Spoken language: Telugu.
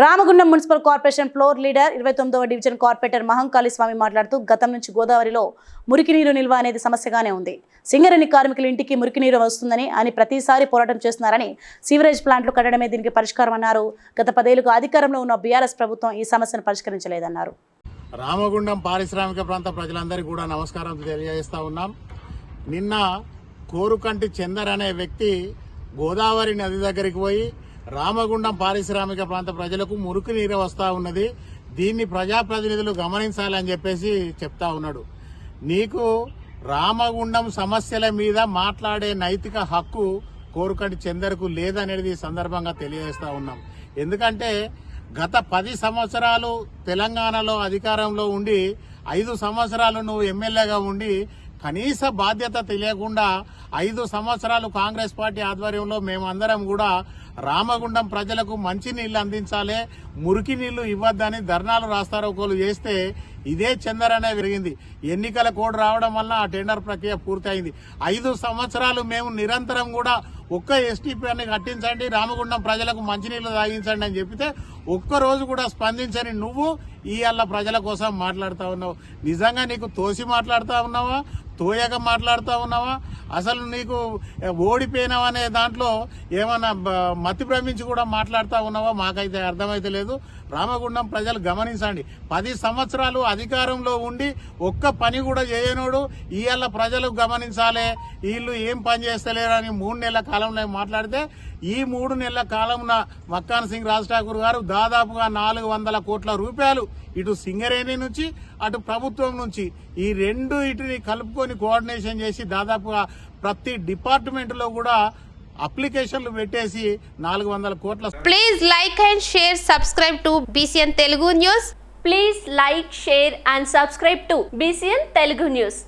Ramagundam municipal corporation floor leader ఇరవై తొమ్మిదవ డివిజన్ కార్పొరేటర్ మహంకాళి స్వామి మాట్లాడుతూ గతం నుంచి గోదావరిలో మురికి నీరు నిల్వ అనేది సమస్యగానే ఉంది. సింగరేణి కార్మికుల ఇంటికి మురికి నీరు వస్తుందని అని ప్రతిసారి పోరాటం చేస్తున్నారని సీవరేజ్ ప్లాంట్లు కట్టడమే దీనికి పరిష్కారం అన్నారు. గత పదేళ్ళుగా అధికారంలో ఉన్న బీఆర్ఎస్ ప్రభుత్వం ఈ సమస్యను పరిష్కరించలేదన్నారు. రామగుండం పారిశ్రామిక ప్రాంత ప్రజలందరికీ కూడా నమస్కారం తెలియజేస్తా ఉన్నాం. నిన్న కోరుకంటి చందర్ అనే వ్యక్తి గోదావరి నది దగ్గరికి పోయి రామగుండం పారిశ్రామిక ప్రాంత ప్రజలకు మురికి నీరు వస్తా ఉన్నది. దీన్ని ప్రజాప్రతినిధులు గమనించాలని చెప్పేసి చెప్తా ఉన్నాడు. నీకు రామగుండం సమస్యల మీద మాట్లాడే నైతిక హక్కు కోరుకంటి చందర్కు లేదనేది సందర్భంగా తెలియజేస్తా ఉన్నాం. ఎందుకంటే గత పది సంవత్సరాలు తెలంగాణలో అధికారంలో ఉండి ఐదు సంవత్సరాలు నువ్వు ఎమ్మెల్యేగా ఉండి కనీస బాధ్యత తెలియకుండా ఐదు సంవత్సరాలు కాంగ్రెస్ పార్టీ ఆధ్వర్యంలో మేమందరం కూడా రామగుండం ప్రజలకు మంచి నీళ్ళు అందించాలి మురికి నీళ్ళు ఇవ్వద్దని ధర్నాలు రాస్తారోకోలు చేస్తే ఇదే చందర్ అనే పెరిగింది ఎన్నికల కోడ్ రావడం వల్ల ఆ టెండర్ ప్రక్రియ పూర్తయింది. ఐదు సంవత్సరాలు మేము నిరంతరం కూడా ఒక్క ఎస్టీపీని కట్టించండి రామగుండం ప్రజలకు మంచినీళ్ళు తాగించండి అని చెప్పితే ఒక్క రోజు కూడా స్పందించని నువ్వు ఇవాళ ప్రజల కోసం మాట్లాడుతూ ఉన్నావు. నిజంగా నీకు తోసి మాట్లాడుతూ ఉన్నావా? తోయక మాట్లాడుతూ ఉన్నావా? అసలు నీకు ఓడిపోయినావు అనే దాంట్లో ఏమన్నా మతి భ్రమించి కూడా మాట్లాడుతూ ఉన్నావా? మాకైతే అర్థమైతే లేదు. రామగుండం ప్రజలు గమనించండి. పది సంవత్సరాలు అధికారంలో ఉండి ఒక్క పని కూడా చేయనోడు ఇవాళ ప్రజలు గమనించాలి. వీళ్ళు ఏం పని చేస్తలేరు అని మూడు నెలల కాలంలో మాట్లాడితే ఈ మూడు నెలల కాలంలో మక్కాన్ సింగ్ రాజ్ ఠాకూర్ గారు దాదాపుగా నాలుగు వందల కోట్ల రూపాయలు ఇటు సింగరేణి నుంచి అటు ప్రభుత్వం నుంచి ఈ రెండు ఇటుని కలుపుకొని కోఆర్డినేషన్ చేసి దాదాపుగా ప్రతి డిపార్ట్మెంట్లో కూడా అప్లికేషన్లు పెట్టేసి నాలుగు వందల కోట్ల please like and share subscribe to BCN Telugu news please like share and subscribe to BCN Telugu news